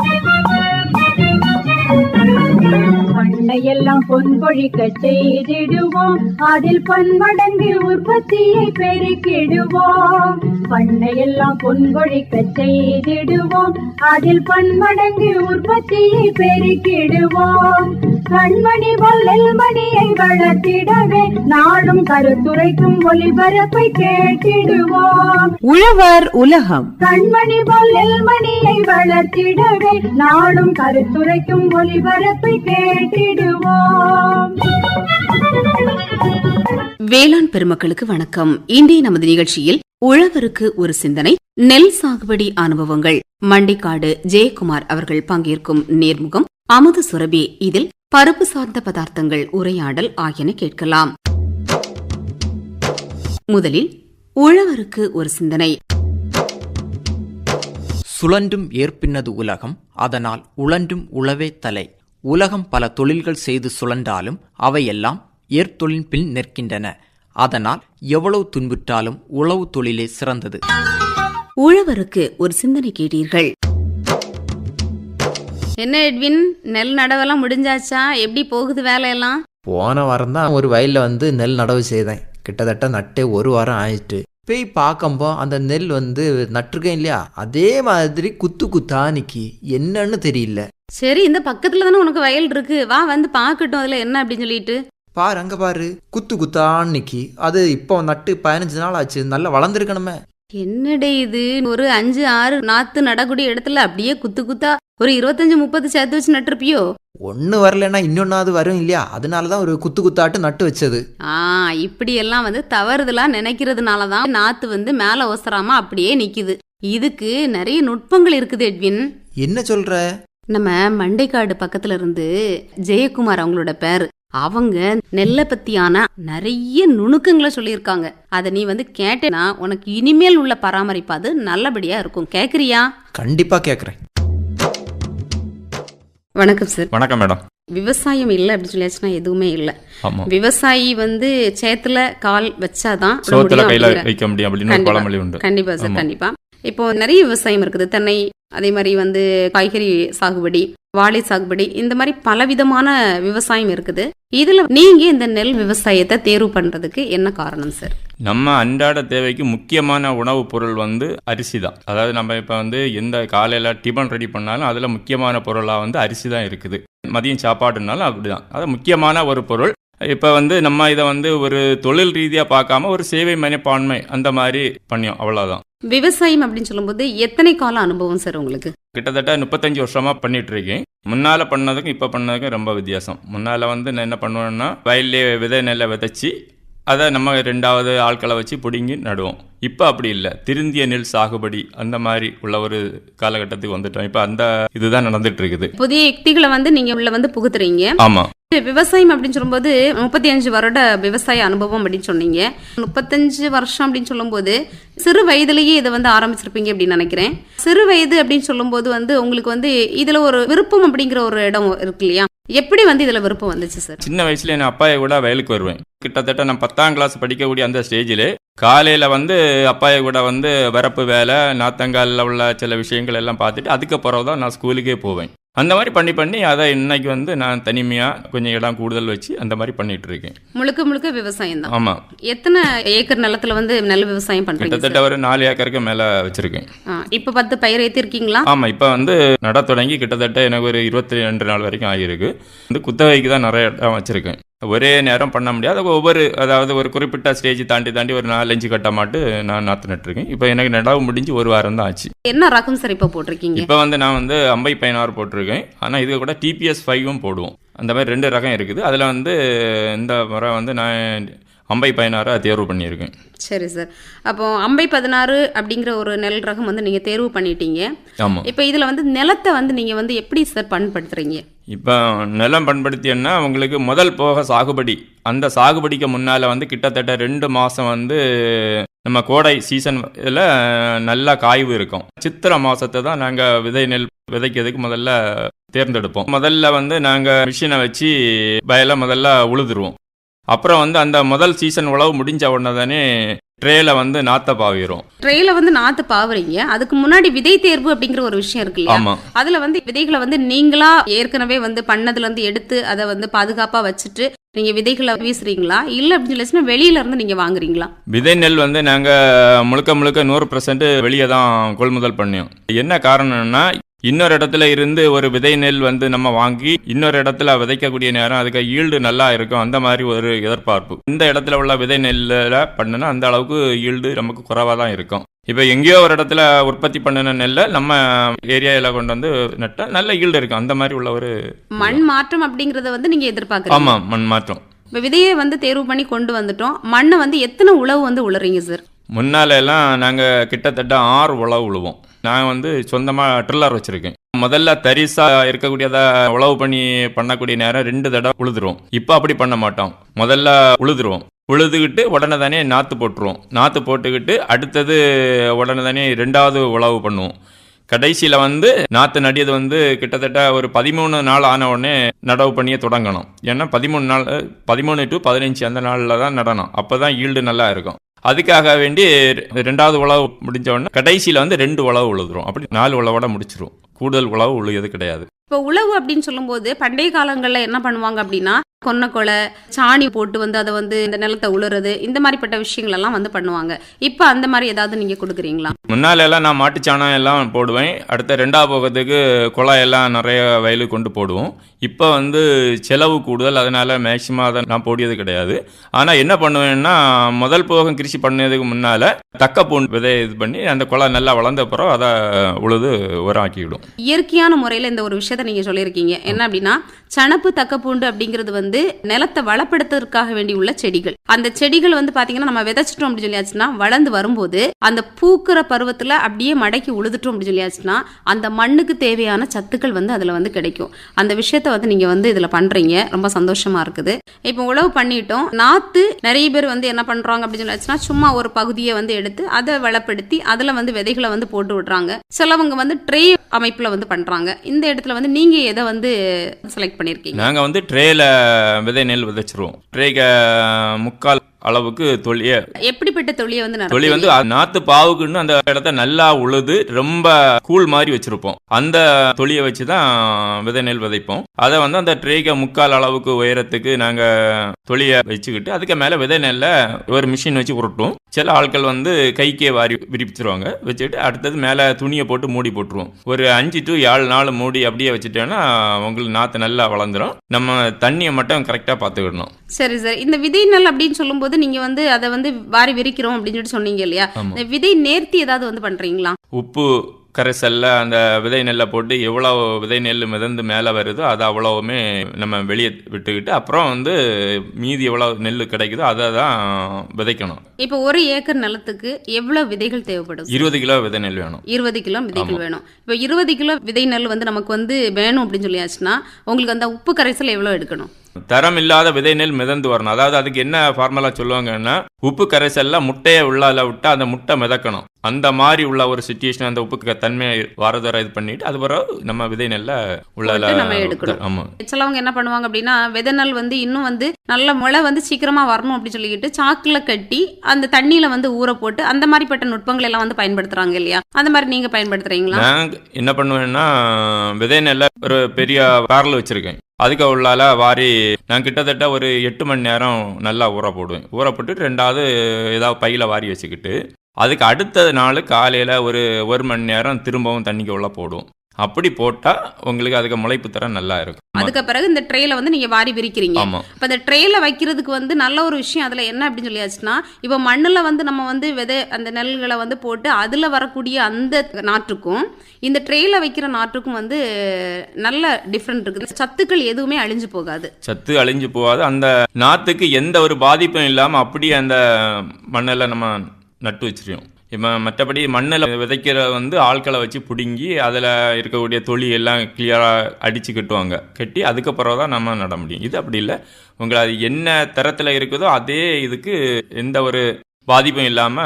பண்ணையெல்லாம் பொன் கொழிக்க செய்திடுவோம். அதில் பன்மடங்கு உற்பத்தியை பெருக்கிடுவோம். பண்ணையெல்லாம் பொன் கொழிக்க செய்திடுவோம். அதில் பன்மடங்கு உற்பத்தியை பெருக்கிடுவோம். கண்மணி வல்லல் மணியை வளர்த்திடவே நாடும் கருத்துரைக்கும் ஒளிபரப்பை கேட்டிடுவோம். உழவர் உலகம். கண்மணி வல்லல் மணியை வளர்த்திடவே நாடும் கருத்துரைக்கும் ஒளிபரப்பை கேட்டிடுவோம் வேளாண் பெருமக்களுக்கு வணக்கம். இன்றைய நமது நிகழ்ச்சியில் உழவருக்கு ஒரு சிந்தனை நெல் சாகுபடி அனுபவங்கள். மண்டிக்காடு ஜெயக்குமார் அவர்கள் பங்கேற்கும் நேர்முகம் அமுது சுரபி. இதில் பருப்பு சார்ந்த பதார்த்தங்கள் உரையாடல் ஆகியன கேட்கலாம். முதலில் உழவருக்கு ஒரு சிந்தனை. சுழன்றும் ஏற்பின்னது உலகம் அதனால் உழன்றும் உழவே தலை. உலகம் பல தொழில்கள் செய்து சுழன்றாலும் அவையெல்லாம் ஏற்தொழின் பின் நிற்கின்றன. அதனால் எவ்வளவு துன்புற்றாலும் உழவு தொழிலே சிறந்தது. உழவருக்கு ஒரு சிந்தனை கேட்டீர்கள். என்ன எட்வின்? நெல் நடவெல்லாம் முடிஞ்சாச்சா? எப்படி போகுது வேலையெல்லாம்? போன வாரம் தான் ஒரு வயலில் வந்து நெல் நடவு செய்தேன். கிட்டத்தட்ட நட்டே ஒரு வாரம் ஆயிட்டு போய் பார்க்கும்போ அந்த நெல் வந்து நட்டிருக்கேன் இல்லையா? அதே மாதிரி குத்து குத்தா நிக்கி. என்னன்னு தெரியல. சரி இந்த பக்கத்துல தானே உனக்கு வயல் இருக்கு. வா வந்து பாக்கட்டும் அதுல என்ன அப்படின்னு சொல்லிட்டு. பாரு அங்க பாரு. குத்து குத்தான்னு நிக்கி அது இப்போ நட்டு பதினஞ்சு நாள் ஆச்சு. நல்லா வளர்ந்துருக்கணுமே. என்னடே இது? ஒரு அஞ்சு ஆறு நாத்து நடக்கூடிய இடத்துல அப்படியே குத்து குத்தா ஒரு இருபத்தஞ்சு முப்பது சேர்த்து வச்சு நட்டிருப்பியோ? ஒன்று வரலன்னா இன்னொன்னாவது வரும் இல்லையா? அதனால தான் ஒரு குத்து குத்தாட்டு நட்டு வச்சது. ஆ இப்படி எல்லாம் வந்து தவறுதலா நினைக்கிறதுனால தான் நாத்து வந்து மேல ஒசராம அப்படியே நிக்குது. இதுக்கு நிறைய நுட்பங்கள் இருக்குது எட்வின். என்ன சொல்ற? நம்ம மண்டைக்காடு பக்கத்துல இருந்து ஜெயக்குமார் அவங்களோட பேர். அவங்க நெல்லை பத்தியான நிறைய நுணுக்கங்களை சொல்லியிருக்காங்க. அதை நீ வந்து கேட்டேன்னா உனக்கு இனிமேல் உள்ள பராமரிப்பு அது நல்லபடியா இருக்கும். கேக்குறியா? கண்டிப்பா கேட்குறேன் வணக்கம் சார் வணக்கம் மேடம் விவசாயம் இல்லை அப்படின்னு சொல்லியாச்சுன்னா எதுவுமே இல்லை. ஆமா. விவசாயி வந்து சேத்துல கால் வச்சாதான் கண்டிப்பா. பழமொழி உண்டு. கண்டிப்பா சார். கண்டிப்பா. இப்போ நிறைய விவசாயம் இருக்குது. தென்னை அதே மாதிரி வந்து காய்கறி சாகுபடி வாழை சாகுபடி இந்த மாதிரி பலவிதமான விவசாயம் இருக்குது. இதுல நீங்க இந்த நெல் விவசாயத்தை தேர்வு பண்றதுக்கு என்ன காரணம் சார் நம்ம அன்றாட தேவைக்கு முக்கியமான உணவுப் பொருள் வந்து அரிசி தான். அதாவது நம்ம இப்போ வந்து எந்த காலையில் டிபன் ரெடி பண்ணாலும் அதில் முக்கியமான பொருளாக வந்து அரிசி தான் இருக்குது. மதியம் சாப்பாடுனாலும் அப்படிதான். அது முக்கியமான ஒரு பொருள். இப்போ வந்து நம்ம இதை வந்து ஒரு தொழில் ரீதியாக பார்க்காம ஒரு சேவை மனப்பான்மை அந்த மாதிரி பண்ணியோம். அவ்வளோதான் விவசாயம் அப்படின்னு சொல்லும்போது எத்தனை கால அனுபவம் சார் உங்களுக்கு? கிட்டத்தட்ட முப்பத்தஞ்சு வருஷமா பண்ணிட்டு இருக்கேன் முன்னால பண்ணதுக்கும் இப்போ பண்ணதுக்கும் ரொம்ப வித்தியாசம். முன்னால வந்து நான் என்ன பண்ணுவேன்னா வயல்லே விதை நெல்லை விதைச்சி அதை நம்ம ரெண்டாவது ஆட்களை வச்சு பிடுங்கி நடுவோம். இப்போ அப்படி இல்லை. திருந்திய நெல் சாகுபடி அந்த மாதிரி உள்ள ஒரு காலகட்டத்துக்கு வந்துட்டோம். இப்போ அந்த இதுதான் நடந்துட்டு இருக்குது புதிய யுக்திகளை வந்து நீங்க உள்ள வந்து புகுத்துறீங்க. ஆமா. விவசாயம் அப்படின்னு சொல்லும்போது முப்பத்தி அஞ்சு வருட விவசாய அனுபவம் அப்படின்னு சொன்னீங்க. முப்பத்தஞ்சு வருஷம் அப்படின்னு சொல்லும்போது சிறு வயதிலேயே இதை வந்து ஆரம்பிச்சிருப்பீங்க அப்படின்னு நினைக்கிறேன். சிறு வயது அப்படின்னு சொல்லும்போது வந்து உங்களுக்கு வந்து இதுல ஒரு விருப்பம் அப்படிங்கிற ஒரு இடம் இருக்கு இல்லையா? எப்படி வந்து இதுல விருப்பம் வந்துச்சு சார் சின்ன வயசுல என் அப்பாயை கூட வயலுக்கு வருவேன். கிட்டத்தட்ட நான் பத்தாம் கிளாஸ் படிக்கக்கூடிய அந்த ஸ்டேஜில் காலையில் வந்து அப்பாயை கூட வந்து வரப்பு வேலை நாத்தங்காலில் உள்ள சில விஷயங்கள் எல்லாம் பார்த்துட்டு அதுக்கு பிறகு தான் நான் ஸ்கூலுக்கே போவேன். அந்த மாதிரி பண்ணி பண்ணி அதை இன்னைக்கு வந்து நான் தனிமையாக கொஞ்சம் இடம் கூடுதல் வச்சு அந்த மாதிரி பண்ணிட்டு இருக்கேன் முழுக்க முழுக்க விவசாயம் தான். ஆமாம் எத்தனை ஏக்கர் நிலத்துல வந்து நெல் விவசாயம் பண்றீங்க கிட்டத்தட்ட? ஒரு நாலு ஏக்கருக்கு மேலே வச்சுருக்கேன். இப்ப பத்து பயிர் ஏத்திருக்கீங்களா? ஆமாம் இப்போ வந்து நட தொடங்கி கிட்டத்தட்ட எனக்கு ஒரு இருபத்தி ரெண்டு நாள் வரைக்கும் ஆகியிருக்கு. வந்து குத்தகைக்கு தான் நிறைய இடம் வச்சுருக்கேன். ஒரே நேரம் பண்ண முடியாது. ஒவ்வொரு அதாவது ஒரு குறிப்பிட்ட ஸ்டேஜ் தாண்டி தாண்டி ஒரு நாலஞ்சு கட்ட மாட்டு நான் நாற்று நட்டுருக்கேன் இப்போ எனக்கு நடவு முடிஞ்சு ஒரு வாரம் தான் ஆச்சு. என்ன ரகம் சார் இப்ப போட்டிருக்கீங்க? இப்போ வந்து நான் வந்து அம்பை பயனார் போட்டிருக்கேன். ஆனால் இது கூட டிபிஎஸ் ஃபைவும் போடுவோம். அந்த மாதிரி ரெண்டு ரகம் இருக்குது. அதில் வந்து இந்த முறை வந்து நான் அம்பை பயனாரை தேர்வு பண்ணியிருக்கேன். சரி சார். அப்போ அம்பை பதினாறு அப்படிங்கிற ஒரு நெல் ரகம் வந்து நீங்க தேர்வு பண்ணிட்டீங்க. ஆமாம் இப்போ இதுல வந்து நிலத்தை வந்து நீங்க வந்து எப்படி சார் பண்படுத்துறீங்க இப்போ நிலம் பண்படுத்தியன்னா உங்களுக்கு முதல் போக சாகுபடி. அந்த சாகுபடிக்கு முன்னால் வந்து கிட்டத்தட்ட ரெண்டு மாதம் வந்து நம்ம கோடை சீசன் இதில் நல்லா காய்வு இருக்கும். சித்திரை மாதத்தை தான் நாங்கள் விதை நெல் விதைக்கிறதுக்கு முதல்ல தேர்ந்தெடுப்போம். முதல்ல வந்து நாங்கள் மிஷினை வச்சு வயலை முதல்ல உழுதுருவோம். அப்புறம் வந்து அந்த முதல் சீசன் உழவு முடிஞ்ச உடனே தானே ட்ரேல வந்து நாத்த பாவிரும். ட்ரெயில வந்து நாத்து பாவுறீங்க. அதுக்கு முன்னாடி விதை தேர்வு அப்படிங்கிற ஒரு விஷயம் இருக்கு இல்லையா? அதுல வந்து விதைகளை வந்து நீங்களா ஏற்கனவே வந்து பண்ணதுல இருந்து எடுத்து அதை வந்து பாதுகாப்பா வச்சுட்டு நீங்க விதைகளை வீசுறீங்களா? இல்ல அப்படின்னு சொல்லிச்சுன்னா வெளியில இருந்து நீங்க வாங்குறீங்களா? விதை நெல் வந்து நாங்கள் முழுக்க முழுக்க நூறு பர்சன்ட் வெளியே தான் கொள்முதல் பண்ணியோம் என்ன காரணம்னா இன்னொரு இடத்துல இருந்து ஒரு விதை நெல் வந்து நம்ம வாங்கி இன்னொரு இடத்துல விதைக்கக்கூடிய நேரம் அதுக்கு ஈல்டு நல்லா இருக்கும். அந்த மாதிரி ஒரு எதிர்பார்ப்பு. இந்த இடத்துல உள்ள விதை நெல்லில் பண்ணுனா அந்த அளவுக்கு ஈல்டு நமக்கு குறைவாக தான் இருக்கும். இப்போ எங்கேயோ ஒரு இடத்துல உற்பத்தி பண்ணின நெல்லை நம்ம ஏரியாவில் கொண்டு வந்து நட்டால் நல்ல ஈல்டு இருக்கும். அந்த மாதிரி உள்ள ஒரு மண் மாற்றம் அப்படிங்கறத வந்து நீங்க எதிர்பார்க்கறீங்க. ஆமாம் மண் மாற்றம். இப்ப விதையை வந்து தேர்வு பண்ணி கொண்டு வந்துட்டோம். மண்ணை வந்து எத்தனை உழவு வந்து உளறீங்க சார் முன்னால எல்லாம் நாங்கள் கிட்டத்தட்ட ஆறு உழவு உழுவோம். நான் வந்து சொந்தமாக ட்ரில்லர் வச்சுருக்கேன். முதல்ல தரிசா இருக்கக்கூடியத உழவு பண்ணி பண்ணக்கூடிய நேரம் ரெண்டு தடவை உழுதுருவோம். இப்போ அப்படி பண்ண மாட்டோம். முதல்ல உழுதுருவோம். உழுதுகிட்டு உடனே தானே நாற்று போட்டுருவோம். நாற்று போட்டுக்கிட்டு அடுத்தது உடனே தானே ரெண்டாவது உழவு பண்ணுவோம். கடைசியில் வந்து நாற்று நடியது வந்து கிட்டத்தட்ட ஒரு பதிமூணு நாள் ஆன உடனே நடவு பண்ணியே தொடங்கணும். ஏன்னா பதிமூணு நாள் பதிமூணு டு பதினஞ்சு அந்த நாளில் தான் நடணும் அப்போ தான் ஈல்டு நல்லா இருக்கும். அதுக்காக வேண்டி ரெண்டாவது உழவு முடிஞ்ச உடனே கடைசியில் வந்து ரெண்டு உழவு உழுதுரும். அப்படி நாலு உழவோட முடிச்சிரும். கூடுதல் உழவு உழுகிறது கிடையாது. இப்போ உழவு அப்படின்னு சொல்லும்போது பண்டைய காலங்களில் என்ன பண்ணுவாங்க அப்படின்னா கொன்னக்கொலை சாணி போட்டு வந்து அதை வந்து இந்த நிலத்தை உழுறது இந்த மாதிரிப்பட்ட விஷயங்கள் எல்லாம் வந்து பண்ணுவாங்க. இப்போ அந்த மாதிரி ஏதாவது நீங்க கொடுக்குறீங்களா? முன்னால எல்லாம் நான் மாட்டுச்சாணம் எல்லாம் போடுவேன். அடுத்த ரெண்டாவது போகத்துக்கு குழாய் எல்லாம் நிறைய வயலுக்கு கொண்டு போடுவோம். இப்போ வந்து செலவு கூடுதல் அதனால மேக்சிமம் அதை நான் போடியது கிடையாது. ஆனால் என்ன பண்ணுவேன்னா முதல் போகம் கிருஷி பண்ணதுக்கு முன்னால் தக்க பூண்டு விதை இது பண்ணி அந்த குழாய் நல்லா வளர்ந்த பிறகு அதை உழுது உரமாக்கிவிடும் இயற்கையான முறையில் இந்த ஒரு விஷயத்த நீங்க சொல்லியிருக்கீங்க. என்ன அப்படின்னா சணப்பு தக்கப்பூண்டு அப்படிங்கிறது வந்து நிலத்தை வளப்படுத்துறதுக்காக வேண்டி உள்ள செடிகள். அந்த செடிகள் வந்து பாத்தீங்கன்னா நம்ம விதைச்சிட்டோம் அப்படின்னு சொல்லியாச்சுன்னா வளர்ந்து வரும்போது அந்த பூக்கிற பருவத்துல அப்படியே மடக்கி உழுதுட்டோம் அப்படின்னு சொல்லியாச்சுன்னா அந்த மண்ணுக்கு தேவையான சத்துக்கள் வந்து அதுல வந்து கிடைக்கும். அந்த விஷயத்த வந்து நீங்க வந்து இதுல பண்றீங்க. ரொம்ப சந்தோஷமா இருக்குது. இப்போ உழவு பண்ணிட்டோம். நாத்து நிறைய பேர் வந்து என்ன பண்றாங்க அப்படின்னு சொல்லியாச்சுன்னா சும்மா ஒரு பகுதியை வந்து எடுத்து அதை வளப்படுத்தி அதுல வந்து விதைகளை வந்து போட்டு விடுறாங்க. சிலவங்க வந்து ட்ரே அமைப்புல வந்து பண்றாங்க. இந்த இடத்துல வந்து நீங்க எதை வந்து செலக்ட் பண்ணிருக்கீங்க? நாங்க வந்து ட்ரேல விதை நெல் விதைச்சிருவோம். ட்ரேக முக்கால் அளவுக்கு தொழிய. எப்படிப்பட்ட தொழிலை வந்து தொழி நடத்துறீங்க? வந்து நாத்து பாவுக்குன்னு அந்த இடத்த நல்லா உழுது ரொம்ப கூழ் மாதிரி வச்சிருப்போம். அந்த தொழியை வச்சு தான் விதை நெல் விதைப்போம். அதை வந்து அந்த ட்ரேக முக்கால் அளவுக்கு உயரத்துக்கு நாங்கள் தொழியை வச்சுக்கிட்டு அதுக்கு மேலே விதை நெல்லை ஒரு மிஷின் வச்சு உருட்டுவோம். சில ஆட்கள் வந்து கைக்கே வாரி விரிப்பிச்சிருவாங்க. வச்சுட்டு அடுத்தது மேலே துணியை போட்டு மூடி போட்டுருவோம். ஒரு அஞ்சு டு ஏழு நாள் மூடி அப்படியே வச்சுட்டோன்னா உங்களுக்கு நாற்று நல்லா வளர்ந்துரும். நம்ம தண்ணியை மட்டும் கரெக்டாக பார்த்துக்கிடணும். சரி சரி. இந்த விதை நெல் அப்படின்னு சொல்லும்போது நீங்க வந்து அதை வந்து வாரி விரிக்கிறோம் அப்படின்னு சொல்லிட்டு சொன்னீங்க இல்லையா. இந்த விதை நேர்த்தி ஏதாவது வந்து பண்றீங்களா? உப்பு கரைசல்ல அந்த விதை நெல்லை போட்டு எவ்வளோ விதை நெல் மிதந்து மேலே வருதோ அதை அவ்வளவுமே நம்ம வெளியே விட்டுக்கிட்டு அப்புறம் வந்து மீதி எவ்வளோ நெல் கிடைக்குதோ அதை தான் விதைக்கணும். இப்போ ஒரு ஏக்கர் நிலத்துக்கு எவ்வளவு விதைகள் தேவைப்படும்? இருபது கிலோ விதை நெல் வேணும். இருபது கிலோ விதைகள். வேணும். இப்போ இருபது கிலோ விதை நெல் வந்து நமக்கு வந்து வேணும் அப்படின்னு சொல்லியாச்சுன்னா உங்களுக்கு அந்த உப்பு கரைசல் எவ்வளவு எடுக்கணும்? தரம் இல்லாத விதை நெல் மிதந்து வரணும். அதாவது அதுக்கு என்ன ஃபார்முலா சொல்லுவாங்கன்னா உப்பு கரைசல்ல முட்டையை உள்ளால விட்டு அந்த முட்டை மிதக்கணும். அந்த மாதிரி உள்ள ஒரு சுச்சுவேஷன் அந்த உப்பு தன்மையை வரதர இது பண்ணிட்டு அது பிறகு நம்ம விதை நெல்லை உள்ளால நம்ம எடுக்கணும். ஆமா. சிலவங்க என்ன பண்ணுவாங்க அப்படின்னா விதை நெல் வந்து இன்னும் வந்து நல்ல முளை வந்து சீக்கிரமா வரணும் அப்படின்னு சொல்லிக்கிட்டு சாக்குல கட்டி அந்த தண்ணியில வந்து ஊற போட்டு அந்த மாதிரிப்பட்ட நுட்பங்கள் எல்லாம் வந்து பயன்படுத்துறாங்க இல்லையா? அந்த மாதிரி நீங்க பயன்படுத்துறீங்களா? நான் என்ன பண்ணுவேன்னா விதை நெல்லை ஒரு பெரிய பேரல் வச்சிருக்கேன். அதுக்கு உள்ளால வாரி நான் கிட்டத்தட்ட ஒரு எட்டு மணி நேரம் நல்லா ஊற போடுவேன். ஊற போட்டு ரெண்டாவது ஏதாவது பையில் வாரி வச்சுக்கிட்டு அதுக்கு அடுத்த நாள் காலையில் ஒரு ஒரு மணி நேரம் திரும்பவும் தண்ணிக்கு உள்ள போடும். அப்படி போட்டால் உங்களுக்கு அதுக்கு முளைப்பு தரம் நல்லா இருக்கும். அதுக்கு பிறகு இந்த ட்ரேல வந்து நீங்க வாரி விரிக்கிறீங்க. ஆமாம் இப்போ இந்த ட்ரேல வைக்கிறதுக்கு வந்து நல்ல ஒரு விஷயம் அதில் என்ன அப்படின்னு சொல்லியாச்சுன்னா இப்போ மண்ணில் வந்து நம்ம வந்து விதை அந்த நெல்களை வந்து போட்டு அதில் வரக்கூடிய அந்த நாற்றுக்கும் இந்த ட்ரேல வைக்கிற நாற்றுக்கும் வந்து நல்ல டிஃப்ரெண்ட் இருக்குது. சத்துக்கள் எதுவுமே அழிஞ்சு போகாது. சத்து அழிஞ்சு போகாது. அந்த நாற்றுக்கு எந்த ஒரு பாதிப்பும் இல்லாமல் அப்படியே அந்த மண்ணில் நம்ம நட்டு வச்சிருக்கோம். இப்போ மற்றபடி மண்ணில் விதைக்கிற வந்து ஆட்களை வச்சு பிடுங்கி அதில் இருக்கக்கூடிய தொழி எல்லாம் கிளியராக அடித்து கட்டுவாங்க. கட்டி அதுக்கப்புறம் தான் நம்ம நட முடியும். இது அப்படி இல்லை. உங்களை அது என்ன தரத்தில் இருக்குதோ அதே இதுக்கு எந்த ஒரு பாதிப்பும் இல்லாம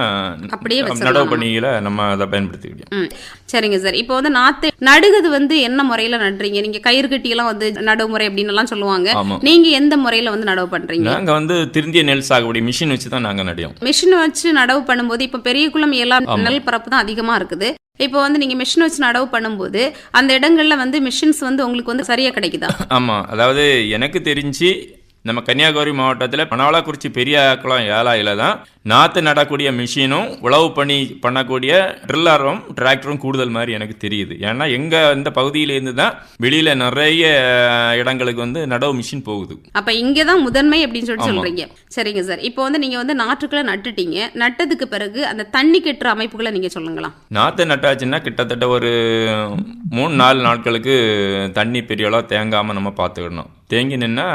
அப்படியே நடவு நம்ம. பணிகளை நம்ம அதை பயன்படுத்திக்கிட்டோம் சரிங்க சார். இப்போ வந்து நாத்து நடுகிறது வந்து என்ன முறையில நடுறீங்க? நீங்க கயிறு கட்டி எல்லாம் வந்து நடவு முறை அப்படின்னு எல்லாம் சொல்லுவாங்க நீங்க எந்த முறையில வந்து நடவு பண்றீங்க? நாங்க வந்து திருந்திய நெல் சாகுபடி மிஷின் வச்சு தான் நாங்க நடியோம் மிஷின் வச்சு நடவு பண்ணும்போது இப்போ பெரிய குளம் எல்லாம். நெல் பரப்பு தான் அதிகமா இருக்குது. இப்போ வந்து நீங்க மிஷின் வச்சு நடவு பண்ணும்போது அந்த இடங்கள்ல வந்து மிஷின்ஸ் வந்து உங்களுக்கு வந்து சரியா கிடைக்குதா? ஆமா. அதாவது எனக்கு தெரிஞ்சு நம்ம கன்னியாகுமரி மாவட்டத்தில் பனவளாக்குறிச்சி பெரிய குளம் ஏலாயில தான். நாற்று நடக்கூடிய மிஷினும் உழவு பணி பண்ணக்கூடிய ட்ரில்லரும் டிராக்டரும் கூடுதல் மாதிரி எனக்கு தெரியுது. ஏன்னா எங்க இந்த பகுதியிலேருந்து தான் வெளியில நிறைய இடங்களுக்கு வந்து நடவு மிஷின் போகுது. அப்ப இங்க தான் முதன்மை அப்படின்னு சொல்லிட்டு ஆமா. சொல்றீங்க. சரிங்க சார். இப்போ வந்து நீங்க வந்து நாற்றுக்களை நட்டுட்டீங்க. நட்டதுக்கு பிறகு அந்த தண்ணி கட்டுற அமைப்புகளை நீங்க சொல்லுங்களா நாற்று நட்டாச்சுன்னா கிட்டத்தட்ட ஒரு மூணு நாலு நாட்களுக்கு தண்ணி பெரிய அளவு தேங்காம நம்ம பார்த்துக்கணும். தேங்கி நின்னா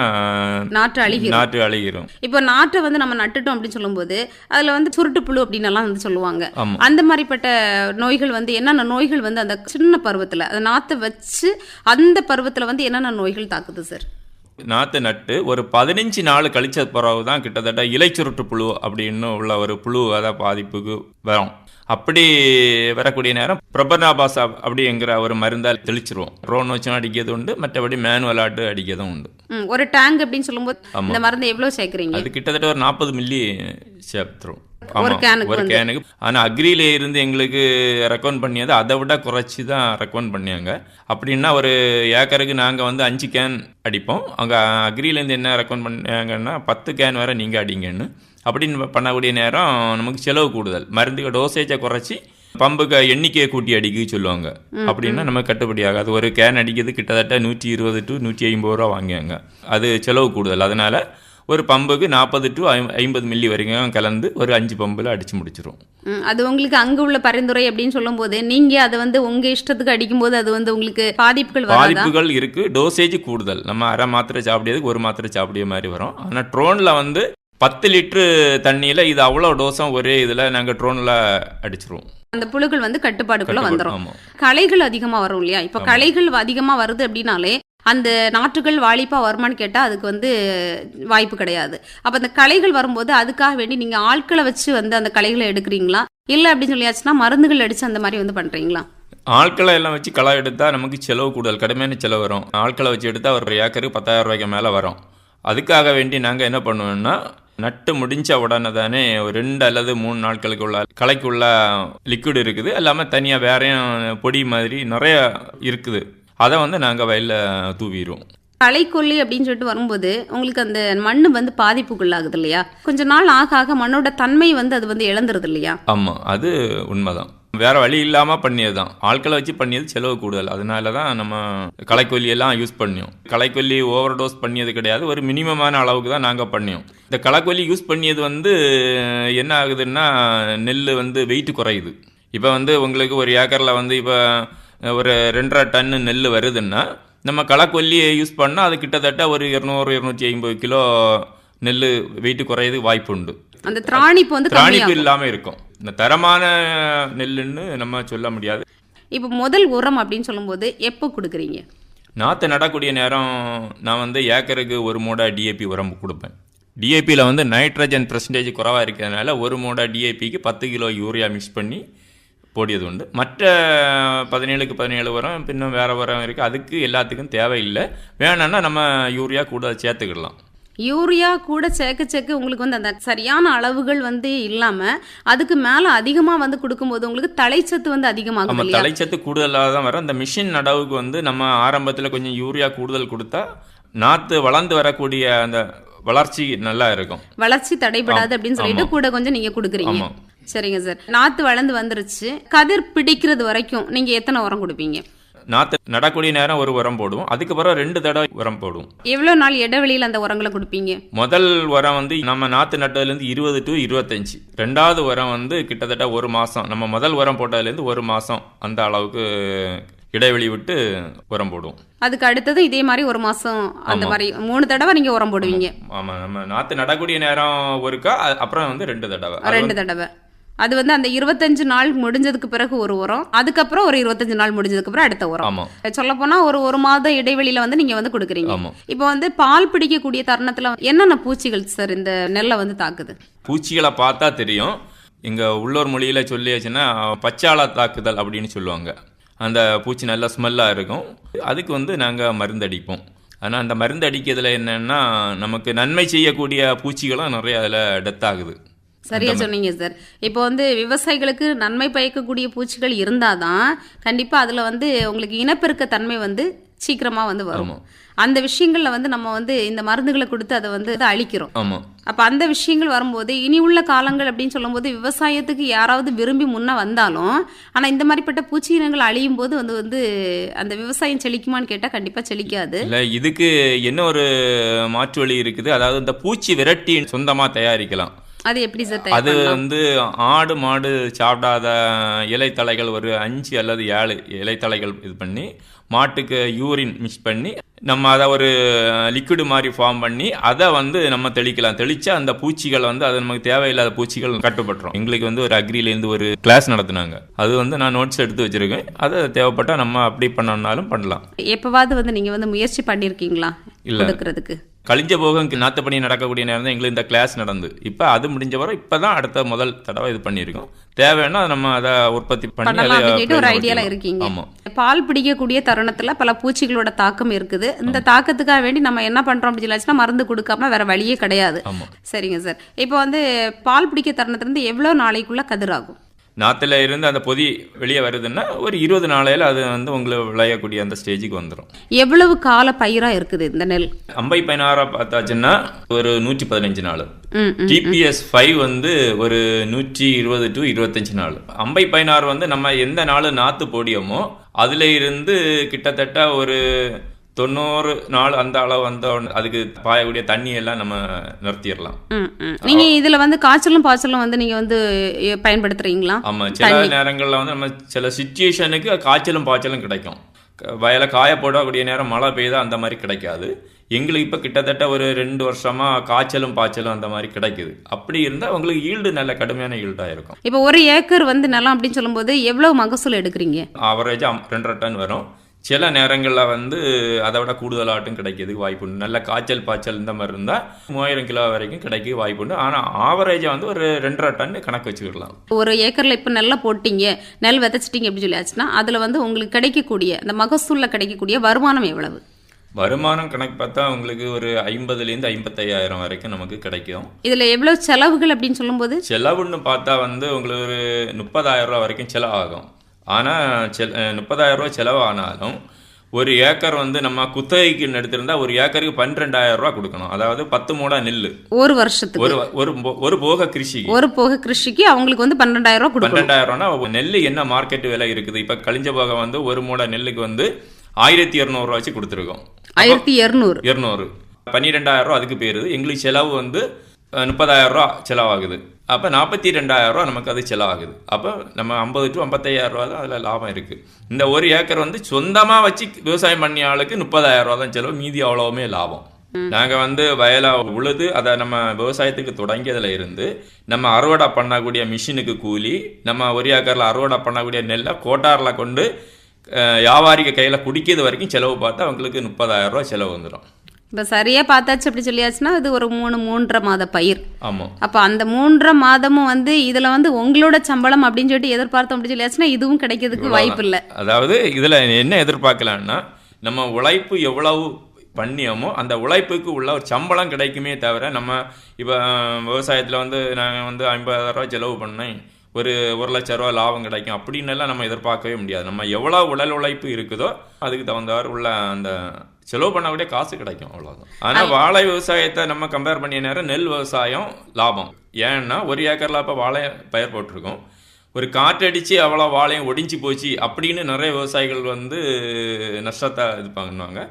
நாற்று அழுகிரும். நாற்று அழுகிரும். இப்போ நாற்றை வந்து நம்ம நட்டுட்டோம் அப்படின்னு சொல்லும்போது அதுல வந்து சுருட்டு புழு அப்படின்னு எல்லாம் வந்து சொல்லுவாங்க. அந்த மாதிரிப்பட்ட நோய்கள் வந்து என்னென்ன நோய்கள் வந்து அந்த சின்ன பருவத்துல அந்த நாத்தை வச்சு அந்த பருவத்துல வந்து என்னென்ன நோய்கள் தாக்குது சார் நாற்று நட்டு ஒரு பதினஞ்சு நாள் கழிச்ச பிறகு தான் கிட்டத்தட்ட இலைச்சுருட்டு புழு அப்படின்னு உள்ள ஒரு புழு அதான் பாதிப்புக்கு வரும். அப்படி வரக்கூடிய நேரம் பிரபனாபாசா அப்படிங்கிற ஒரு மருந்தால் தெளிச்சிருவோம். ட்ரோன் வச்சும் அடிக்கிறது உண்டு மற்றபடி மேனுவலாட்டு அடிக்கிறதும் உண்டு. ஒரு டேங்க் அப்படின்னு சொல்லும்போது. இந்த மருந்து எவ்வளவு சேர்க்குறீங்க? அது கிட்டத்தட்ட ஒரு நாற்பது மில்லி சேர்த்துரும் ஒரு கேனுக்கு ஒரு. கேனுக்கு. ஆனா அக்ரியில இருந்து எங்களுக்கு ரெக்கமெண்ட் பண்ணியது அதை விட குறைச்சி தான் ரெக்கமெண்ட் பண்ணியாங்க. அப்படின்னா ஒரு ஏக்கருக்கு நாங்க வந்து அஞ்சு கேன் அடிப்போம். அங்க அக்ரியில இருந்து என்ன ரெக்கமெண்ட் பண்ணாங்கன்னா பத்து கேன் வரை நீங்க அடிங்கன்னு. அப்படின்னு பண்ணக்கூடிய நேரம் நமக்கு செலவு கூடுதல். மருந்து டோசேஜை குறைச்சி பம்புக்கு எண்ணிக்கையை கூட்டி அடிக்க சொல்லுவாங்க. அப்படின்னா நம்ம கட்டுப்படி ஆகாது. ஒரு கேன் அடிக்கிறது கிட்டத்தட்ட நூற்றி இருபது டு நூற்றி ஐம்பது ரூபா வாங்குவாங்க அது செலவு கூடுதல். அதனால ஒரு பம்புக்கு நாற்பது டு ஐம்பது மில்லி வரைக்கும் கலந்து ஒரு அஞ்சு பம்பில் அடிச்சு முடிச்சிரும். ம், அது உங்களுக்கு அங்க உள்ள பரிந்துரை அப்படின்னு சொல்லும்போது நீங்க அதை வந்து உங்க இஷ்டத்துக்கு அடிக்கும்போது அது வந்து உங்களுக்கு பாதிப்புகள் பாதிப்புகள் இருக்கு. டோசேஜ் கூடுதல். நம்ம அரை மாத்திரை சாப்பிடியதுக்கு ஒரு மாத்திரை சாப்பிடிய மாதிரி வரும். ஆனால் ட்ரோனில் வந்து பத்து லிட்டரு தண்ணியில் இது அவ்வளோ டோஸும் ஒரே இதில் நாங்கள் ட்ரோனில் அடிச்சிருவோம். அந்த புழுக்கள் வந்து கட்டுப்பாடுக்குள்ள வந்துரும். ஆமாம் களைகள் அதிகமா வரும் இல்லையா? இப்ப. களைகள் அதிகமா வருது அப்படின்னாலே அந்த நாற்றுகள் வாலிப்பாக வருமான்னு கேட்டால் அதுக்கு வந்து வாய்ப்பு கிடையாது. அப்போ அந்த களைகள் வரும்போது அதுக்காக வேண்டி நீங்கள் ஆட்களை வச்சு வந்து அந்த களைகளை எடுக்கிறீங்களா? இல்லை அப்படின்னு சொல்லியாச்சுன்னா மருந்துகள் அடித்து அந்த மாதிரி வந்து பண்ணுறீங்களா ஆட்களை எல்லாம் வச்சு களை எடுத்தால் நமக்கு செலவு கூடுதல் கடுமையான செலவு வரும். ஆட்களை வச்சு எடுத்தால் ஒரு ஏக்கருக்கு பத்தாயிரம் ரூபாய்க்கு மேலே வரும். அதுக்காக வேண்டி நாங்கள் என்ன பண்ணுவோம்னா நட்டு முடிஞ்ச உடனே தானே ஒரு ரெண்டு அல்லது மூணு நாட்களுக்கு உள்ள கலைக்குள்ள லிக்விட் இருக்குது. எல்லாமே தனியாக வேறையும் பொடி மாதிரி நிறைய இருக்குது. அதை வந்து நாங்கள் வயலில் தூவிடுவோம். களைக்கொல்லி அப்படின்னு சொல்லிட்டு வரும்போது உங்களுக்கு அந்த மண்ணு வந்து பாதிப்புக்குள்ளாகுது இல்லையா கொஞ்ச நாள் ஆக ஆக மண்ணோட தன்மை வந்து அது வந்து இழந்துருது இல்லையா ஆமாம் அது உண்மைதான். வேற வழி இல்லாமல் பண்ணியது தான் ஆட்களை வச்சு பண்ணியது செலவு கூடுதல். அதனால தான் நம்ம களைக்கொல்லி எல்லாம் யூஸ் பண்ணியோம். களைக்கொல்லி ஓவர் டோஸ் பண்ணியது கிடையாது. ஒரு மினிமமான அளவுக்கு தான் நாங்கள் பண்ணியோம். இந்த களைக்கொல்லி யூஸ் பண்ணியது வந்து என்ன ஆகுதுன்னா நெல் வந்து வெயிட் குறையுது. இப்போ வந்து உங்களுக்கு ஒரு ஏக்கரில் வந்து இப்போ ஒரு ரெண்டரை டன்னு நெல் வருதுன்னா நம்ம களைக்கொல்லியை யூஸ் பண்ணால் அது கிட்டத்தட்ட ஒரு இருநூறு இருநூற்றி ஐம்பது கிலோ நெல் வெயிட் குறையுது வாய்ப்பு உண்டு அந்த திராணிப்பு வந்து திராணிப்பு கம்மியாகும் இல்லாம இருக்கும். இந்த தரமான நெல்லுன்னு நம்ம சொல்ல முடியாது. இப்போ முதல் உரம் அப்படின்னு சொல்லும்போது எப்போ கொடுக்குறீங்க? நாற்று நடக்கூடிய நேரம் நான் வந்து ஏக்கருக்கு ஒரு மூடை டிஏபி உரம் கொடுப்பேன். டிஏபியில் வந்து நைட்ரஜன் பர்சன்டேஜ் குறைவாக இருக்கிறதுனால ஒரு மூடை டிஏபிக்கு பத்து கிலோ யூரியா மிக்ஸ் பண்ணி போடியது உண்டு மற்ற பதினேழுக்கு பதினேழு உரம் பின்னும் வேறு உரம் இருக்குது அதுக்கு எல்லாத்துக்கும் தேவையில்லை. வேணும்னா நம்ம யூரியா கூட சேர்த்துக்கிடலாம். யூரியா கூட சேர்க்க சேர்க்க உங்களுக்கு வந்து அந்த சரியான அளவுகள் வந்து இல்லாம அதுக்கு மேல அதிகமா வந்து கொடுக்கும்போது உங்களுக்கு தலைச்சத்து வந்து அதிகமாகுது நம்ம தலைச்சத்து கூடுதலாக தான் வரும். அந்த மிஷின் நடவுக்கு வந்து நம்ம ஆரம்பத்தில் கொஞ்சம் யூரியா கூடுதல் கொடுத்தா நாற்று வளர்ந்து வரக்கூடிய அந்த வளர்ச்சி நல்லா இருக்கும். வளர்ச்சி தடைபடாது அப்படின்னு சொல்லிட்டு. கூட கொஞ்சம் நீங்க கொடுக்குறீங்க. சரிங்க சார். நாத்து வளர்ந்து வந்துருச்சு. கதிர் பிடிக்கிறது வரைக்கும் நீங்க எத்தனை உரம் கொடுப்பீங்க? நாற்று நடக்கூடிய நேரம் ஒரு உரம் போடுவோம். அதுக்கப்புறம் ரெண்டு தடவை உரம் போடுவோம். எவ்வளவு நாள் இடைவெளியில் அந்த உரங்களை கொடுப்பீங்க? முதல் உரம் வந்து நம்ம நாற்று நட்டதுலேருந்து இருபது டு இருபத்தஞ்சு. ரெண்டாவது உரம் வந்து கிட்டத்தட்ட ஒரு மாதம் நம்ம முதல் உரம் போட்டதுலேருந்து ஒரு மாதம் அந்த அளவுக்கு இடைவெளி விட்டு உரம் போடுவோம். அதுக்கு அடுத்தது இதே மாதிரி ஒரு மாசம் அந்த ஆமா. மாதிரி மூணு தடவை நீங்க உரம் போடுவீங்க. ஆமாம் நம்ம நாற்று நடக்கூடிய நேரம் ஒருக்கா அப்புறம் வந்து ரெண்டு தடவை. ரெண்டு தடவை. அது வந்து அந்த இருபத்தஞ்சு நாள் முடிஞ்சதுக்கு பிறகு ஒரு உரம் அதுக்கப்புறம் ஒரு இருபத்தஞ்சு நாள் முடிஞ்சதுக்கு அப்புறம் அடுத்த உரம். சொல்ல போனா ஒரு ஒரு மாத இடைவெளியில வந்து நீங்க வந்து கொடுக்குறீங்க. இப்போ வந்து பால் பிடிக்கக்கூடிய தருணத்துல என்னென்ன பூச்சிகள் சார் இந்த நெல்லை வந்து தாக்குது? பூச்சிகளை பார்த்தா தெரியும். இங்க உள்ளூர் மொழியில சொல்லியாச்சுன்னா பச்சாள தாக்குதல் அப்படின்னு சொல்லுவாங்க. அந்த பூச்சி நல்லா ஸ்மெல்லாக இருக்கும். அதுக்கு வந்து நாங்கள் மருந்து அடிப்போம். ஆனால் அந்த மருந்து அடிக்கிறதுல என்னன்னா நமக்கு நன்மை செய்யக்கூடிய பூச்சிகளும் நிறைய அதில் டெத் ஆகுது. சரியா சொன்னீங்க சார் இப்போ வந்து விவசாயிகளுக்கு நன்மை பயக்கக்கூடிய பூச்சிகள் இருந்தாதான் கண்டிப்பா அதுல வந்து உங்களுக்கு இனப்பெருக்க தன்மை வந்து சீக்கிரமா வந்து வரும். அந்த விஷயங்கள்ல வந்து நம்ம வந்து இந்த மருந்துகளை கொடுத்து அதை வந்து அழிக்கிறோம். ஆமாம் அப்ப அந்த விஷயங்கள் வரும்போது இனி உள்ள காலங்கள் அப்படின்னு சொல்லும்போது விவசாயத்துக்கு யாராவது விரும்பி முன்ன வந்தாலும் ஆனா இந்த மாதிரிப்பட்ட பூச்சி இனங்கள் அழியும் போது வந்து வந்து அந்த விவசாயம் செழிக்குமான்னு கேட்டா கண்டிப்பா செழிக்காது. இல்லை இதுக்கு என்ன ஒரு மாற்று வழி இருக்குது? அதாவது இந்த பூச்சி விரட்டி சொந்தமாக தயாரிக்கலாம். அது எப்படி சார் அது? வந்து ஆடு மாடு சாப்பிடாத இலைத்தலைகள் ஒரு அஞ்சு அல்லது ஏழு இலைத்தலைகள் இது பண்ணி மாட்டுக்கு யூரின் மிக்ஸ் பண்ணி நம்ம அதை ஒரு லிக்விடு மாதிரி ஃபார்ம் பண்ணி அதை வந்து நம்ம தெளிக்கலாம். தெளிச்சா அந்த பூச்சிகள் வந்து அது நமக்கு தேவையில்லாத பூச்சிகள் கட்டுப்பட்டுரும். எங்களுக்கு வந்து ஒரு அக்ரிலேருந்து ஒரு கிளாஸ் நடத்துனாங்க. அது வந்து நான் நோட்ஸ் எடுத்து வச்சிருக்கேன். அதை தேவைப்பட்டா நம்ம அப்படி பண்ணணும்னாலும் பண்ணலாம். எப்பவாவது வந்து நீங்க வந்து முயற்சி பண்ணிருக்கீங்களா இல்ல. கழிஞ்ச போகம் நாத்துப்பணி நடக்கக்கூடிய நேரம் தான் எங்களுக்கு இந்த கிளாஸ் நடந்து. இப்போ அது முடிஞ்ச வரை இப்போ தான் அடுத்த முதல் தடவை இது பண்ணியிருக்கோம். தேவைன்னா நம்ம அதை உற்பத்தி பண்ணி ஒரு ஐடியால பயன்படுத்திக்கலாம். இருக்கீங்க. ஆமா. பால் பிடிக்கக்கூடிய தருணத்துல பல பூச்சிகளோட தாக்கம் இருக்குது. இந்த தாக்கத்துக்காக வேண்டி நம்ம என்ன பண்றோம் அப்படின்னு சொல்லிச்சுன்னா மருந்து கொடுக்காம வேற வழியே கிடையாது. சரிங்க சார். இப்போ வந்து பால் பிடிக்க தருணத்துல இருந்து எவ்வளவு நாளைக்குள்ள கதிராகும்? நாத்துல இருந்து அந்த பொதி வெளியே வருதுன்னா ஒரு இருபது நாளையில அது வந்து உங்களுக்கு விளையக்கூடிய அந்த ஸ்டேஜுக்கு வந்துடும் எவ்வளவு கால பயிரா இருக்குது இந்த நெல்? அம்பை பதினாறா பார்த்தாச்சுன்னா ஒரு நூற்றி பதினஞ்சு நாள். டிபிஎஸ் ஃபைவ் வந்து ஒரு நூற்றி இருபது டு இருபத்தஞ்சு நாள். அம்பை பதினாறு வந்து நம்ம எந்த நாள் நாத்து போடியோமோ அதுல இருந்து கிட்டத்தட்ட ஒரு தொண்ணூறு நாள் அந்த அளவு வந்த அதுக்கு பாயக்கூடிய தண்ணி எல்லாம் நம்ம நிறுத்திடலாம். நீங்க இதுல வந்து காய்ச்சலும் பாய்ச்சலும் வந்து நீங்க வந்து பயன்படுத்துறீங்களா? ஆமா சில நேரங்கள்ல வந்து நம்ம சில சுச்சுவேஷனுக்கு காய்ச்சலும் பாய்ச்சலும் கிடைக்கும். வயலை காய போடக்கூடிய நேரம் மழை பெய்யுதா அந்த மாதிரி கிடைக்காது. எங்களுக்கு இப்போ கிட்டத்தட்ட ஒரு ரெண்டு வருஷமா காய்ச்சலும் பாய்ச்சலும் அந்த மாதிரி கிடைக்குது. அப்படி இருந்தால் உங்களுக்கு ஈல்டு நல்ல கடுமையான ஈல்டாக இருக்கும். இப்போ ஒரு ஏக்கர் வந்து நிலம் அப்படின்னு சொல்லும்போது எவ்வளவு மகசூல் எடுக்கிறீங்க? ஆவரேஜாக ரெண்டரை டன் வரும். சில நேரங்களில் வந்து அதை விட கூடுதலாட்டும் கிடைக்கிறதுக்கு வாய்ப்பு உண்டு. நல்ல காய்ச்சல் பாய்ச்சல் இந்த மாதிரி இருந்தால் மூவாயிரம் கிலோ வரைக்கும் கிடைக்க வாய்ப்பு உண்டு. ஆனால் ஆவரேஜாக வந்து ஒரு ரெண்டரை டன் கணக்கு வச்சுக்கிடலாம். ஒரு ஏக்கர்ல இப்போ நெல்லை போட்டீங்க நெல் விதைச்சிட்டீங்க அப்படின்னு சொல்லியாச்சுன்னா அதுல வந்து உங்களுக்கு கிடைக்கக்கூடிய அந்த மகசூல்ல கிடைக்கக்கூடிய வருமானம் எவ்வளவு? வருமானம் கணக்கு பார்த்தா உங்களுக்கு ஒரு ஐம்பதுலேருந்து ஐம்பத்தையாயிரம் வரைக்கும் நமக்கு கிடைக்கும். இதுல எவ்வளவு செலவுகள் அப்படின்னு சொல்லும்போது? செலவுன்னு பார்த்தா வந்து உங்களுக்கு ஒரு முப்பதாயிரம் ரூபா வரைக்கும் செலவாகும். ஆனால் செல் முப்பதாயிரம் ரூபா செலவானாலும் ஒரு ஏக்கர் வந்து நம்ம குத்தகைக்கு எடுத்திருந்தா ஒரு ஏக்கருக்கு பன்னிரெண்டாயிரம் ரூபா கொடுக்கணும். அதாவது பத்து மூடா நெல் ஒரு வருஷத்துக்கு. ஒரு ஒரு ஒரு போக கிருஷிக்கு. ஒரு போக கிருஷிக்கு அவங்களுக்கு வந்து பன்னெண்டாயிரம் ரூபாய் கொடுக்கணும். பன்னெண்டாயிரம் ரூபானா நெல் என்ன மார்க்கெட் விலை இருக்குது? இப்போ கழிஞ்ச போக வந்து ஒரு மூடை நெல்லுக்கு வந்து ஆயிரத்தி இரநூறுவா வச்சு கொடுத்துருக்கோம். ஆயிரத்தி இருநூறு. இருநூறு. பன்னிரெண்டாயிரம் ரூபா அதுக்கு போயிருது. எங்களுக்கு செலவு வந்து முப்பதாயிரம் ரூபா செலவாகுது. அப்போ நாற்பத்தி ரெண்டாயிரம் ரூபா நமக்கு அது செலவாகுது. அப்போ நம்ம ஐம்பது டு ஐம்பத்தையாயிரம் ரூபா தான் அதில் லாபம் இருக்குது இந்த ஒரு ஏக்கர் வந்து சொந்தமாக வச்சு விவசாயம் பண்ணிய ஆளுக்கு முப்பதாயிரம் ரூபா தான் செலவு. மீதி அவ்வளவுமே லாபம். நாங்கள் வந்து வயலை உழுது அதை நம்ம விவசாயத்துக்கு தொடங்கியதுல இருந்து நம்ம அறுவடை பண்ணக்கூடிய மிஷினுக்கு கூலி நம்ம ஒரு ஏக்கரில் அறுவடை பண்ணக்கூடிய நெல்லை கோட்டாரில் கொண்டு வியாபாரிக கையில் குடிக்கிறது வரைக்கும் செலவு பார்த்தா அவங்களுக்கு முப்பதாயிரம் ரூபா செலவு வந்துடும் இப்போ சரியா பார்த்தாச்சு அப்படி சொல்லியாச்சுன்னா இது ஒரு மூணு மூன்றரை மாத பயிர். ஆமாம் அப்போ அந்த மூன்றரை மாதமும் வந்து இதுல வந்து உங்களோட சம்பளம் அப்படின்னு சொல்லிட்டு எதிர்பார்த்தோம் அப்படின்னு சொல்லியாச்சுன்னா இதுவும் கிடைக்கிறதுக்கு வாய்ப்பு இல்லை. அதாவது இதில் என்ன எதிர்பார்க்கலாம்னா நம்ம உழைப்பு எவ்வளவு பண்ணியோமோ அந்த உழைப்புக்கு உள்ள ஒரு சம்பளம் கிடைக்குமே தவிர நம்ம இப்போ விவசாயத்தில் வந்து நாங்கள் வந்து ஐம்பதாயிரம் ரூபாய் செலவு பண்ணேன் ஒரு ஒரு லட்ச ரூபா லாபம் கிடைக்கும் அப்படின்னு எல்லாம் நம்ம எதிர்பார்க்கவே முடியாது. நம்ம எவ்வளோ உடல் உழைப்பு இருக்குதோ அதுக்கு தகுந்தவாறு உள்ள அந்த செலவு பண்ணக்கூடிய காசு கிடைக்கும் அவ்வளோதான் ஆனால் வாழை விவசாயத்தை நம்ம கம்பேர் பண்ணிய நேரம் நெல் விவசாயம் லாபம். ஏன்னா ஒரு ஏக்கரில் இப்போ வாழை பயிர் போட்டிருக்கோம். ஒரு காற்றடிச்சு அவ்வளோ வாழையும் ஒடிஞ்சு போச்சு அப்படின்னு நிறைய விவசாயிகள் வந்து நஷ்டத்தை இது பண்ணுவாங்க.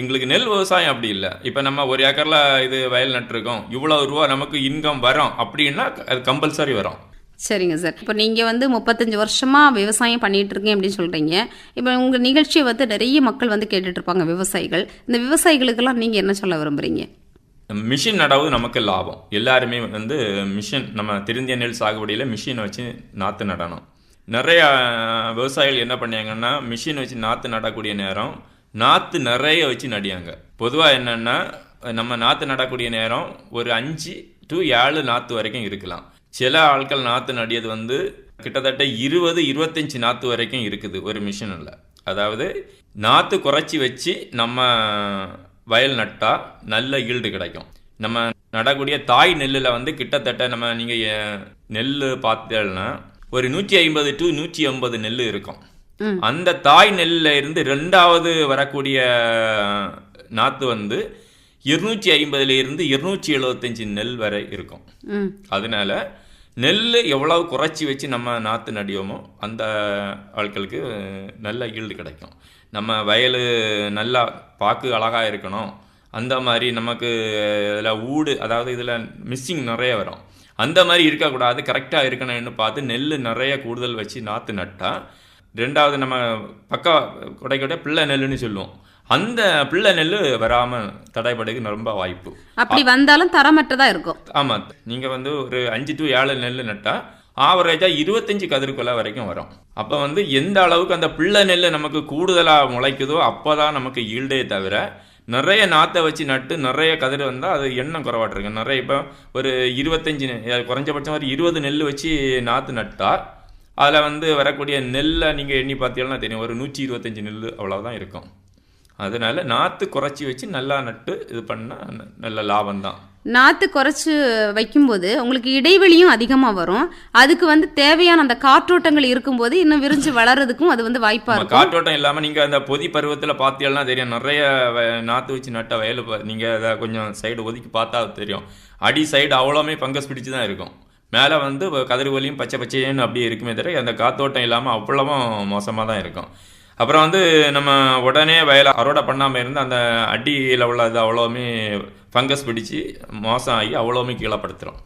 எங்களுக்கு நெல் விவசாயம் அப்படி இல்லை. இப்போ நம்ம ஒரு ஏக்கரில் இது வயல் நட்டுருக்கோம். இவ்வளோ ரூபா நமக்கு இன்கம் வரும் அப்படின்னா அது கம்பல்சரி வரும். சரிங்க சார். இப்போ நீங்கள் வந்து முப்பத்தஞ்சு வருஷமாக விவசாயம் பண்ணிகிட்டு இருக்கீங்க அப்படின்னு சொல்கிறீங்க இப்போ உங்கள் நிகழ்ச்சியை வந்து நிறைய மக்கள் வந்து கேட்டுட்ருப்பாங்க விவசாயிகள். இந்த விவசாயிகளுக்கெல்லாம் நீங்கள் என்ன சொல்ல விரும்புகிறீங்க மிஷின் நடவு நமக்கு லாபம். எல்லாருமே வந்து மிஷின் நம்ம திருந்திய நெல் சாகுபடியில் மிஷினை வச்சு நாற்று நடணும். நிறையா விவசாயிகள் என்ன பண்ணாங்கன்னா மிஷின் வச்சு நாற்று நடக்கூடிய நேரம் நாற்று நிறைய வச்சு நடியாங்க. பொதுவாக என்னென்னா நம்ம நாற்று நடக்கூடிய நேரம் ஒரு அஞ்சு டு ஏழு நாற்று வரைக்கும் இருக்கலாம். சில ஆட்கள் நாற்று நடியது வந்து கிட்டத்தட்ட இருபது இருபத்தஞ்சி நாற்று வரைக்கும் இருக்குது ஒரு மிஷினில். அதாவது நாற்று குறைச்சி வச்சு நம்ம வயல் நட்டா நல்ல ஈல்டு கிடைக்கும். நம்ம நடக்கூடிய தாய் நெல்லில் வந்து கிட்டத்தட்ட நம்ம நீங்கள் நெல் பார்த்தேன்னா ஒரு நூற்றி ஐம்பது டு நூற்றி ஐம்பது நெல் இருக்கும். அந்த தாய் நெல்லில் இருந்து ரெண்டாவது வரக்கூடிய நாற்று வந்து இருநூற்றி ஐம்பதுல இருந்து இருநூற்றி எழுபத்தஞ்சு நெல் வரை இருக்கும். அதனால நெல் எவ்வளவு குறைச்சி வச்சு நம்ம நாற்று நடியோமோ அந்த ஆட்களுக்கு நல்ல ஈல்டு கிடைக்கும். நம்ம வயல் நல்லா பார்க்க அழகாக இருக்கணும். அந்த மாதிரி நமக்கு இதில் ஊடு அதாவது இதில் மிஸ்ஸிங் நிறைய வரும். அந்த மாதிரி இருக்கக்கூடாது கரெக்டாக இருக்கணும்னு பார்த்து நெல் நிறைய கூடுதல் வச்சு நாற்று நட்டால் ரெண்டாவது நம்ம பக்கா கொடைக்கொடை பிள்ளை நெல்லுன்னு சொல்லுவோம். அந்த பிள்ளை நெல் வராமல் தடைபடுக்கு ரொம்ப வாய்ப்பு. அப்படி வந்தாலும் தரமற்றதா இருக்கும். ஆமாம் நீங்கள் வந்து ஒரு அஞ்சு டு ஏழு நெல் நட்டால் ஆவரேஜாக இருபத்தஞ்சு கதிர்கொலை வரைக்கும் வரும். அப்போ வந்து எந்த அளவுக்கு அந்த பிள்ளை நெல் நமக்கு கூடுதலாக முளைக்குதோ அப்போ தான் நமக்கு ஈல்டே தவிர நிறைய நாற்றை வச்சு நட்டு நிறைய கதிர் வந்தால் அது எண்ணம் குறைவாட்டு இருக்கு நிறைய இப்போ ஒரு இருபத்தஞ்சு குறைஞ்சபட்சம் ஒரு இருபது நெல் வச்சு நாற்று நட்டா அதில் வந்து வரக்கூடிய நெல்லை நீங்கள் எண்ணி பார்த்தீங்கன்னா தெரியும். ஒரு நூற்றி இருபத்தஞ்சு நெல் அவ்வளோதான் இருக்கும். அதனால நாற்று குறைச்சி வச்சு நல்லா நட்டு இது பண்ணால் நல்ல லாபம் தான் நாற்று குறைச்சு வைக்கும்போது உங்களுக்கு இடைவெளியும் அதிகமாக வரும். அதுக்கு வந்து தேவையான அந்த காற்றோட்டங்கள் இருக்கும்போது இன்னும் விரிஞ்சு வளர்றதுக்கும் அது வந்து வாய்ப்பா நம்ம இருக்கும். காற்றோட்டம் இல்லாமல் நீங்கள் அந்த பொதி பருவத்தில் பார்த்தீங்கன்னா தெரியும். நிறைய நாற்று வச்சு நட்ட வயல் நீங்கள் அதை கொஞ்சம் சைடு ஒதுக்கி பார்த்தா தெரியும். அடி சைடு அவ்வளோமே பங்கஸ் பிடிச்சு தான் இருக்கும். மேலே வந்து கதிர்வலியும் பச்சை பச்சைன்னு அப்படியே இருக்குமே தவிர அந்த காத்தோட்டம் இல்லாமல் அவ்வளவும் மோசமாக தான் இருக்கும். அப்புறம் வந்து நம்ம உடனே வயலை அறுவடை பண்ணாமல் இருந்து அந்த அடியில் உள்ள இது அவ்வளோவுமே ஃபங்கஸ் பிடிச்சு மோசம் ஆகி அவ்வளோவுமே கீழப்படுத்துகிறோம்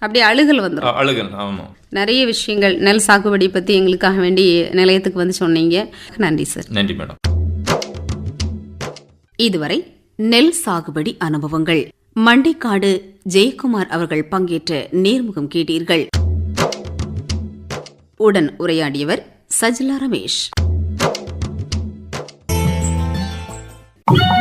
அப்படியே அழுகல் வந்துடும் அழுகல் ஆமாம் நிறைய விஷயங்கள் நெல் சாகுபடி பற்றி எங்களுக்காக வேண்டி நிலையத்துக்கு வந்து சொன்னீங்க. நன்றி சார். நன்றி மேடம். இதுவரை நெல் சாகுபடி அனுபவங்கள். மண்டைக்காடு ஜெயக்குமார் அவர்கள் பங்கேற்ற நேர்முகம் கேட்டீர்கள். உடன் உரையாடியவர் சஜிலா ரமேஷ். you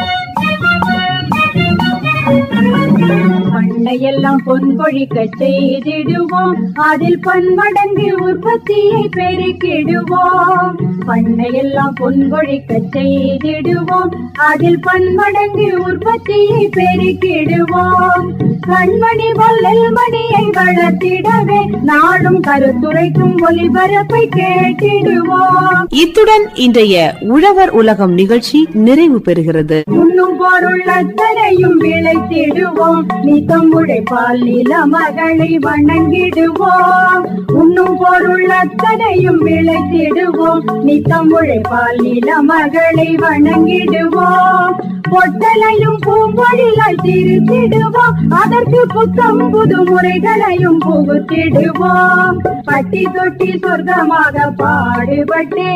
பண்ணையெல்லாம் பொன் கொழிக்க செய்திடுவோம். அதில் பன்மடங்கு உற்பத்தியை பெருக்கிடுவோம். பண்ணையெல்லாம் பொன் கொழிக்க செய்திடுவோம். அதில் பன்மடங்கு உற்பத்தியை பெருக்கிடுவோம். கண்மணி பொல்லல் மணியை வளர்த்திடவே நாடும் கருத்துரைக்கும் ஒளிபரப்பை கேட்டிடுவோம். இத்துடன் இன்றைய உழவர் உலகம் நிகழ்ச்சி நிறைவு பெறுகிறது. உண்ணும் பொருள் அத்தனையும் விளைத்திடுவோம். வணங்கிடுவோம் நித்தம் உழைப்பால் நில மகளை வணங்கிடுவோம். உண்ணும் பொருள் அத்தனையும் விளைத்திடுவோம். நித்தம் உழைப்பால் நில மகளை வணங்கிடுவோம். பொட்டலையும் பூம்பொழிலாய் திருத்திடுவோம். அதற்கு புத்தம் புது முறைகளையும் புகுத்திடுவோம். பட்டி தொட்டி சொர்க்கமாக பாடுபட்டே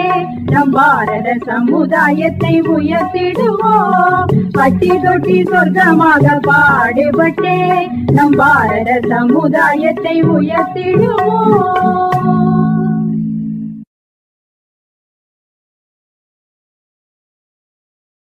நம் பாரத சமுதாயத்தை உயர்த்திடுவோம். பட்டி தொட்டி சொர்க்கமாக பாடு பாடுபட்டே நம் பாரத சமுதாயத்தை உயர்த்திடுவோம்.